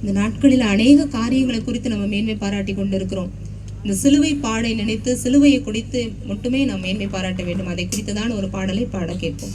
இந்த நாட்களில் அநேக காரியங்களை குறித்து நம்ம மேன்மை பாராட்டி கொண்டிருக்கிறோம். இந்த சிலுவை பாடை நினைத்து சிலுவையை குறித்து மட்டுமே நாம் மேன்மை பாராட்ட வேண்டும். அதை குறித்ததான ஒரு பாடலை பாட கேட்போம்.